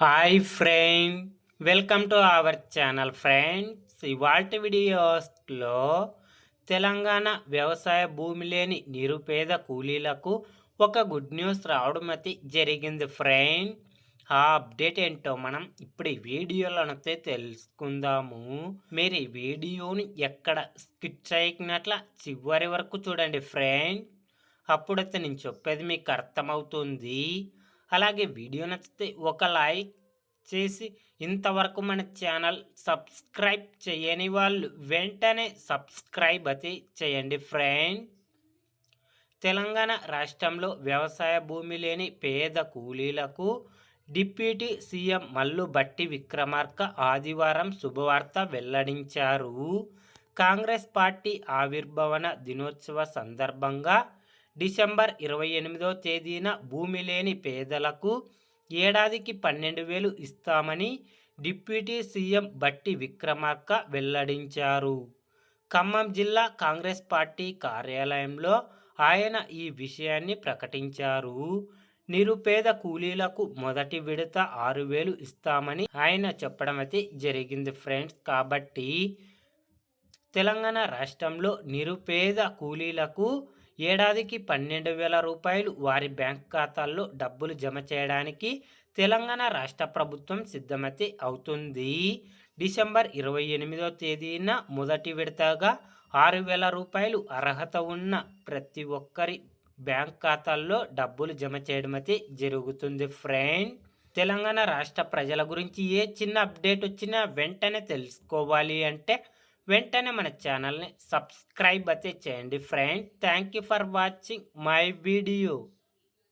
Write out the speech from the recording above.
Hi friend welcome to our channel friends. ఇవాల్టి వీడియోస్లో తెలంగాణ వ్యవసాయ భూమి లేని నిరుపేద కూలీలకు ఒక గుడ్ న్యూస్ రావడం అయితే జరిగింది ఫ్రెండ్. ఆ అప్డేట్ ఏంటో మనం ఇప్పుడు ఈ వీడియోలోనైతే తెలుసుకుందాము. మీరు ఈ వీడియోని ఎక్కడ స్కిప్ చేయకున్నట్ల చివరి వరకు చూడండి ఫ్రెండ్. అప్పుడైతే నేను చెప్పేది మీకు అర్థమవుతుంది. అలాగే వీడియో నచ్చితే ఒక లైక్ చేసి ఇంతవరకు మన ఛానల్ సబ్స్క్రైబ్ చేయని వాళ్ళు వెంటనే సబ్స్క్రైబ్ అయితే చేయండి ఫ్రెండ్. తెలంగాణ రాష్ట్రంలో వ్యవసాయ భూమి లేని పేద కూలీలకు డిప్యూటీ సీఎం మల్లు బట్టి విక్రమార్క ఆదివారం శుభవార్త వెల్లడించారు. కాంగ్రెస్ పార్టీ ఆవిర్భవన దినోత్సవ సందర్భంగా డిసెంబర్ ఇరవై ఎనిమిదో తేదీన భూమి లేని పేదలకు ఏడాదికి పన్నెండు వేలు ఇస్తామని డిప్యూటీ సీఎం బట్టి విక్రమార్క వెల్లడించారు. ఖమ్మం జిల్లా కాంగ్రెస్ పార్టీ కార్యాలయంలో ఆయన ఈ విషయాన్ని ప్రకటించారు. నిరుపేద కూలీలకు మొదటి విడత ఆరు వేలు ఇస్తామని ఆయన చెప్పడం అయితే జరిగింది ఫ్రెండ్స్. కాబట్టి తెలంగాణ రాష్ట్రంలో నిరుపేద కూలీలకు ఏడాదికి పన్నెండు వేల రూపాయలు వారి బ్యాంక్ ఖాతాల్లో డబ్బులు జమ చేయడానికి తెలంగాణ రాష్ట్ర ప్రభుత్వం సిద్ధమతి అవుతుంది. డిసెంబర్ ఇరవై ఎనిమిదో తేదీన మొదటి విడతగా ఆరు వేల రూపాయలు అర్హత ఉన్న ప్రతి ఒక్కరి బ్యాంక్ ఖాతాల్లో డబ్బులు జమ చేయడం అయితే జరుగుతుంది ఫ్రెండ్. తెలంగాణ రాష్ట్ర ప్రజల గురించి ఏ చిన్న అప్డేట్ వచ్చినా వెంటనే తెలుసుకోవాలి అంటే వెంటనే మన ఛానల్ని సబ్స్క్రైబ్ అయితే చేయండి. Friends thank you for watching my video